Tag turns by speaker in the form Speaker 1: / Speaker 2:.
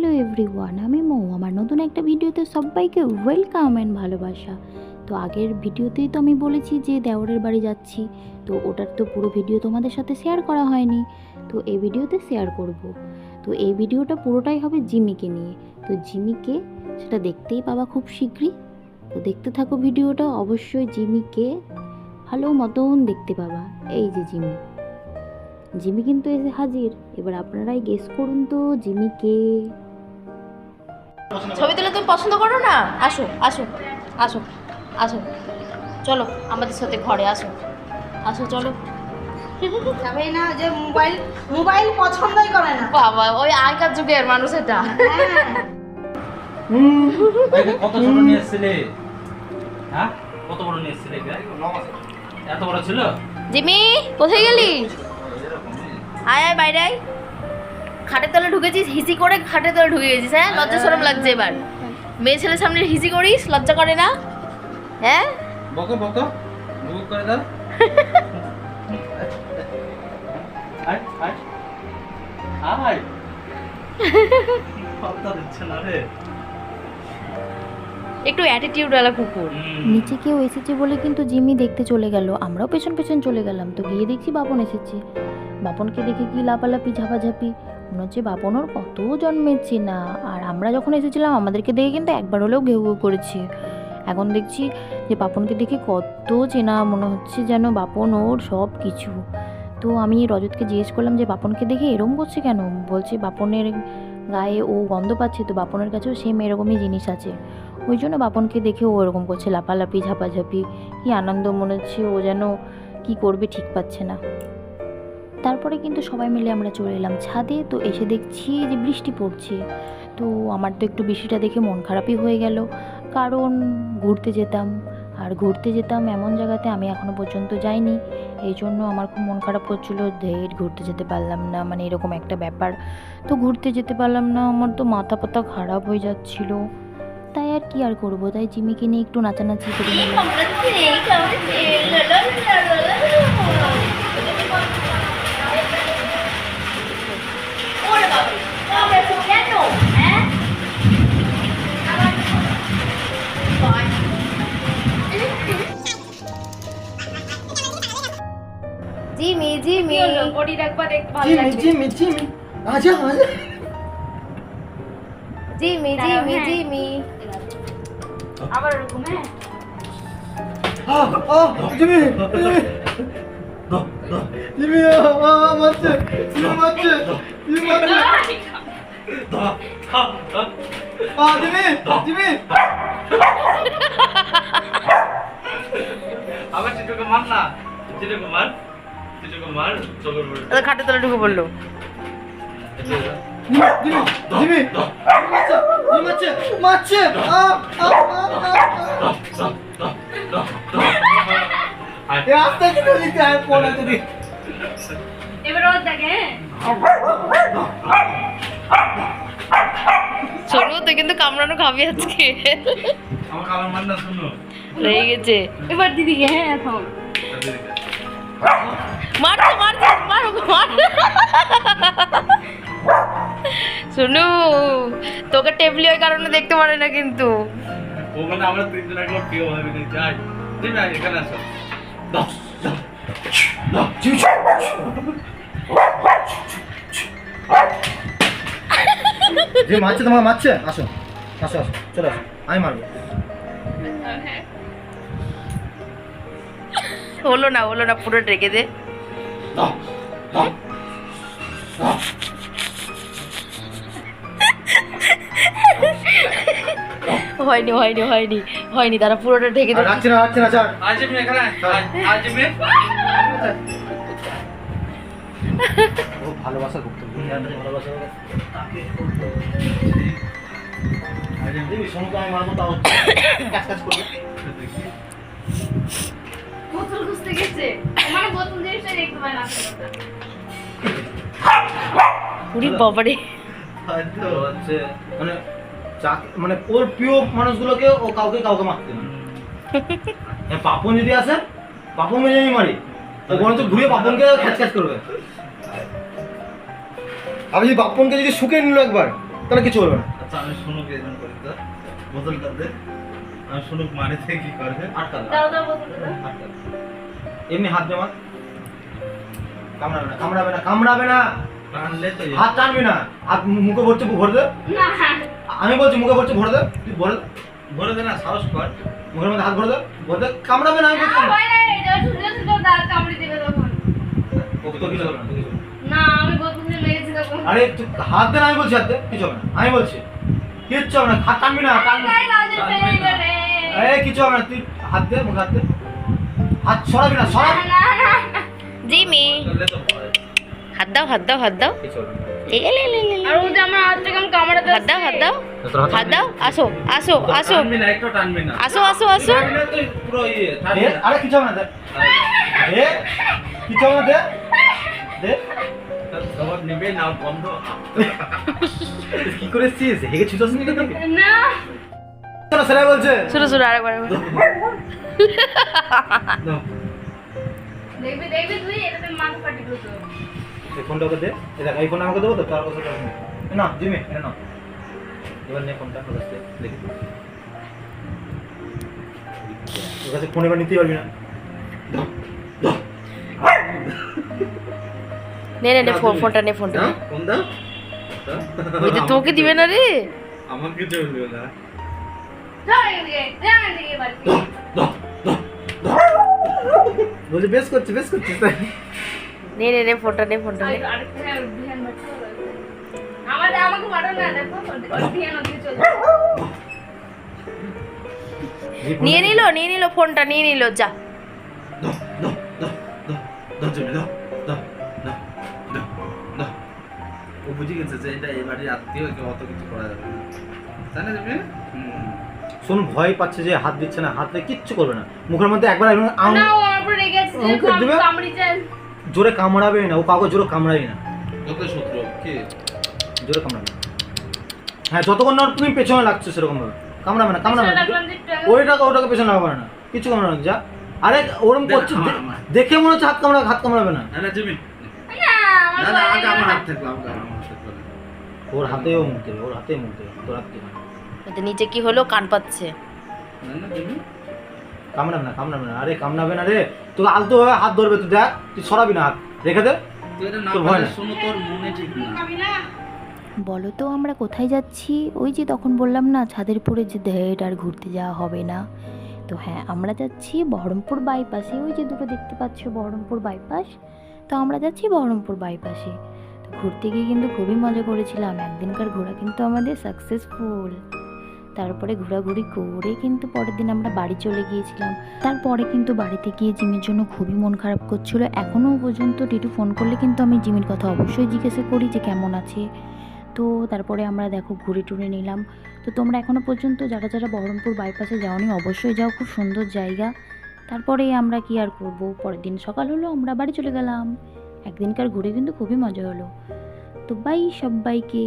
Speaker 1: Hello everyone, আমি মৌ। আমার নতুন একটা ভিডিওতে সবাইকে ওয়েলকাম অ্যান্ড ভালোবাসা। তো আগের ভিডিওতেই তো আমি বলেছি যে দেওরের বাড়ি যাচ্ছি, তো ওটার তো পুরো ভিডিও তোমাদের সাথে শেয়ার করা হয়নি। তো এই ভিডিওতে শেয়ার করব। তো এই ভিডিওটা পুরোটাই হবে জিমিকে নিয়ে। তো জিমিকে সেটা দেখতেই পাবা খুব শীঘ্রই। তো দেখতে থাকো ভিডিওটা, অবশ্যই জিমিকে ভালো মতন দেখতে পাবা। এই যে জিমি। জিমি কিন্তু এসে হাজির। এবার আপনারাই গেস করুন তো জিমি কে
Speaker 2: ছবি তুলে তুমি পছন্দ করো না? আসো আসো আসো আসো। চলো আমাদের সাথে ঘরে আসো। আসো চলো।
Speaker 3: না যে মোবাইল মোবাইল পছন্দই করে না।
Speaker 2: বাবা ওই আগেকার যুগের মানুষ এটা।
Speaker 4: কত ছোট নিয়ে এসেছিলে? হ্যাঁ? কত বড় নিয়ে এসেছিলে এত বড় ছিল?
Speaker 2: জিমি কোথায় গেলি? আয় আয় বাইরে আয়। খাটের তলে ঢুকেছিস হিসি করে খাটের তলে ঢুকে গেছিস হ্যাঁ? লজ্জা সরম লাগছে এবার। মেয়ে ছেলের সামনে হিসি করিস লজ্জা করে না? হ্যাঁ?
Speaker 4: বকো বকো। বুক করে দাও। আয় আয়। আয়। দিচ্ছে না রে।
Speaker 2: একটু অ্যাটিটিউডওয়ালা কুকুর।
Speaker 1: নিচে কেউ এসেছে বলে কিন্তু জিমি দেখতে চলে গেল। আমরাও পেছন পেছন চলে গেলাম। তো গিয়ে দেখছি বাপন এসেছে। বাপনকে দেখে কি লাপালাপি ঝাপাঝাপি? মনে হচ্ছে বাপন ওর কত জন্মেছে না। আর আমরা যখন এসেছিলাম, আমাদেরকে দেখে কিন্তু একবার হলেও ঘেউ ঘেউ করেছে। এখন দেখছি যে বাপনকে দেখে কত চেনা মনে হচ্ছে যেন বাপন ওর সব কিছু। তো আমি রজতকে জিজ্ঞেস করলাম যে, বাপনকে দেখে এরম করছে কেন? বলছে, বাপনের গায়ে ও গন্ধ পাচ্ছে, তো বাপনের কাছেও সেম এরকমই জিনিস আছে। ওই জন্য বাপনকে দেখে ও এরকম করছে লাপালাপি ঝাপাঝাপি। কি আনন্দ মনে হচ্ছে, ও যেন কি করবে ঠিক পাচ্ছে না। তারপরে কিন্তু সবাই মিলে আমরা চলে এলাম ছাদে, তো এসে দেখছি যে বৃষ্টি পড়ছে। তো আমার তো একটু বৃষ্টিটা দেখে মন খারাপই হয়ে গেল। কারণ ঘুরতে যেতাম, আর ঘুরতে যেতাম এমন জায়গাতে আমি এখনও পর্যন্ত যাইনি। এই জন্য আমার খুব মন খারাপ করছিল ধের ঘুরতে যেতে পারলাম না মানে এরকম একটা ব্যাপার। তো ঘুরতে যেতে পারলাম না, আমার তো মাথা পাতা খারাপ হয়ে যাচ্ছিল। তাই আর কি আর করব? তাই জিমিকে নিয়ে একটু নাচানাচি করে নিলাম।
Speaker 2: Jimmy Jimmy
Speaker 3: Jimmy Jimmy Jimmy আজা আজা
Speaker 2: জিমি জিমি জিমি
Speaker 3: আ আ জিমি জিমি
Speaker 4: দাও দাও
Speaker 3: জিমি আ আ মারছে জিমি মারছে জিমি মারছে
Speaker 4: দাও দাও দাও
Speaker 3: আ জিমি জিমি
Speaker 4: আবার চিটুকে মার না চিটুকে মার চিটুকে মার চলো বড়
Speaker 2: ওদের খাটের তলে ঢুকে পড়ল
Speaker 3: জিমি জিমি জিমি মারছে জিমি মারছে মারছে আ আ আ আ এ আস্তে আস্তে লিখতে হয়? পড়া যদি
Speaker 2: শোনো তুই কিন্তু কামড়ানো খাবি আজকে। রয়ে গেছে।
Speaker 3: এবার দিদিকে হ্যাঁ থাম।
Speaker 2: মারছে মারছে মার ওকে মার। শুনু তোকে টেবলি ওই কারণে দেখতে পারে না কিন্তু।
Speaker 4: ও মানে আমরা তিনজন একবার প্রিয় ভাবে নিয়ে যাই ঠিক আছে এখানে আসো। দাও দাও দাও
Speaker 3: যে মারছে তোমার মারছে? আসো আসো আসো চলে আসো। আমি মারবো।
Speaker 2: হলো না হলো না পুরো রেখে দে। হয়নি হয়নি হয়নি হয়নি তারা পুরোটা ঢেকে
Speaker 3: আর
Speaker 2: দে
Speaker 3: রাখছে না রাখছে না ছাড়
Speaker 4: আজ আমি এখানে আজ আমি
Speaker 3: ও ভালোবাসা করতে ভালোবাসা দিবি সোনুকে আমি মারবো তাও কাজ কাজ করবে
Speaker 2: পুরি বাবারে।
Speaker 4: হচ্ছে
Speaker 3: মানে মানে ওর প্রিয় মানুষগুলোকে ও কাউকে কাউকে মারতে না হ্যাঁ, পাপন যদি আসে পাপন যদি আমি মারি। বরঞ্চ ঘুরে পাপনকে খ্যাচ খ্যাচ করবে। আমি যদি পাপনকে যদি শুকে নিল একবার তাহলে কিছু বলবে না।
Speaker 4: আচ্ছা আমি শুনুক বোতলটা দে। আমি শুনুক মানে থেকে কি করবে?
Speaker 3: আটকা দাও,
Speaker 2: দাও
Speaker 3: আটকা এমনি হাত দেওয়া কামড়াবে না কামড়াবে না কামড়াবে না।
Speaker 4: টানলে
Speaker 3: হাত টানবি না। হাত মুখে ভরছে ভরে দে। আমি বলছি মুখে ভরছে ভরে দে। তুই ভরে দে।
Speaker 4: ভরে দে না সাহস কর।
Speaker 3: মুখের মধ্যে হাত ভরে দে ভরে দে। কামড়াবে না আমি বলছি। আরে তুই হাত দে না আমি বলছি হাত দে। কিছু হবে না আমি বলছি। কিচ্ছু হবে না হাত টানবি না টানবি। এই কিছু হবে না তুই হাত দে মুখে হাত দে হাত সরাবি না সরাবি
Speaker 2: না।
Speaker 1: জিমি হাত দাও হাত দাও হাত দাও
Speaker 3: কিছু হবে না
Speaker 1: এ, এ, লে, লে, লে, লে।
Speaker 2: আর ও যে আমার হাতটা কেমন কামড়াতে
Speaker 1: হাত দাও হাত দাও
Speaker 3: হাত
Speaker 1: হাত দাও আসো আসো আসো
Speaker 4: টানবি না একটু টানবি না
Speaker 1: আসো আসো আসো
Speaker 4: টানবি না তুই পুরো ইয়ে
Speaker 3: দে
Speaker 4: টানবি না
Speaker 3: আরে কিছু হবে না দে দে কিছু হবে না দে দে
Speaker 4: নেবে না বন্ধ
Speaker 3: কি করেছিস হেগে ছুটাস না সেটাই বলছে।
Speaker 1: শুরু শুরু আরেকবার আরেকবার।
Speaker 2: দেখবি দেখবি তুই এটাতে মাথা ফাটি দিতো
Speaker 3: এই ফোনটা ওকে দে। এই দেখ এই ফোন আমাকে দেবো তো তার কথা না জিমি এটা নাও। এবার নে ফোনটা ওর কাছে দেখি। ওর কাছে ফোন এবার নিতেই পারবি না। দাও দাও।
Speaker 1: নে নে নে ফোন ফোনটা নে ফোনটা। নে।
Speaker 4: দাও।
Speaker 1: ওই যে তোকে দিবে না রে?
Speaker 4: আমাকে চলবে না।
Speaker 3: বলছে বেশ করছে বেশ করছে তাই।
Speaker 1: নে নে নে ফোনটা নে ফোনটা নে।
Speaker 2: আমাকে মারো দেখো
Speaker 1: নিয়ে নিল নিয়ে নিল ফোনটা নিয়ে নিল যা।
Speaker 4: ও বুঝে গেছে যে এটা এই বাড়ির আত্মীয় অত কিছু করা যাবে না। তাই না
Speaker 3: শোন ভয় পাচ্ছে যে হাত দিচ্ছে না হাতে কিচ্ছু করবে না। মুখের মধ্যে একবার
Speaker 2: আছে
Speaker 3: দেবে? জোরে কামড়াবে না ও কাউকে জোরে কামড়াই না।
Speaker 4: কি?
Speaker 3: জোরে কামড়াবে। না। হ্যাঁ যতক্ষণ না তুমি পেছনে লাগছো সেরকম ভাবে কামড়াবে না কামড়াবে না। ওইটাকে ওটাকে পেছনে লাগাবে না কিছু কামড়াবে না যা। আরে ওরম করছে দেখে মনে হচ্ছে হাত কামড়া হাত কামড়াবে না।
Speaker 4: না না জিমি।
Speaker 2: না
Speaker 4: আগে আমার হাত থাকল আমার হাত থাকল।
Speaker 3: ওর হাতেও মুখ দেবে ওর হাতেও মুখ দেবে তোর হাত দেবে না।
Speaker 1: ওদের নিচে কি হলো? কান পাচ্ছে।
Speaker 3: কামড়াবে না কামড়াবে না। আরে কামড়াবে না রে। তোকে আলতো ভাবে হাত ধরবে তুই দেখ তুই সরাবি না হাত। রেখে দে। তোর
Speaker 4: তোর মনে
Speaker 1: বলো তো আমরা কোথায় যাচ্ছি? ওই যে তখন বললাম না ছাদের উপরে যে দেহেট আর ঘুরতে যাওয়া হবে না। তো হ্যাঁ আমরা যাচ্ছি বহরমপুর বাইপাসে। ওই যে দুটো দেখতে পাচ্ছ বহরমপুর বাইপাস। তো আমরা যাচ্ছি বহরমপুর বাইপাসে। তো ঘুরতে গিয়ে কিন্তু খুবই মজা করেছিলাম। একদিনকার ঘোরা কিন্তু আমাদের সাকসেসফুল তারপরে ঘোরাঘুরি করে কিন্তু পরের দিন আমরা বাড়ি চলে গিয়েছিলাম। তারপরে কিন্তু বাড়িতে গিয়ে জিমের জন্য খুবই মন খারাপ করছিল। এখনও পর্যন্ত টিটু ফোন করলে কিন্তু আমি জিমের কথা অবশ্যই জিজ্ঞাসা করি যে কেমন আছে। তো তারপরে আমরা দেখো ঘুরে টুরে নিলাম। তো তোমরা এখনও পর্যন্ত যারা যারা বহরমপুর বাইপাসে যাওনি অবশ্যই যাও খুব সুন্দর জায়গা। তারপরে আমরা কি আর করব? পরের দিন সকাল হলো আমরা বাড়ি চলে গেলাম। একদিনকার ঘুরে কিন্তু খুবই মজা হলো। তো বাই সবাইকে।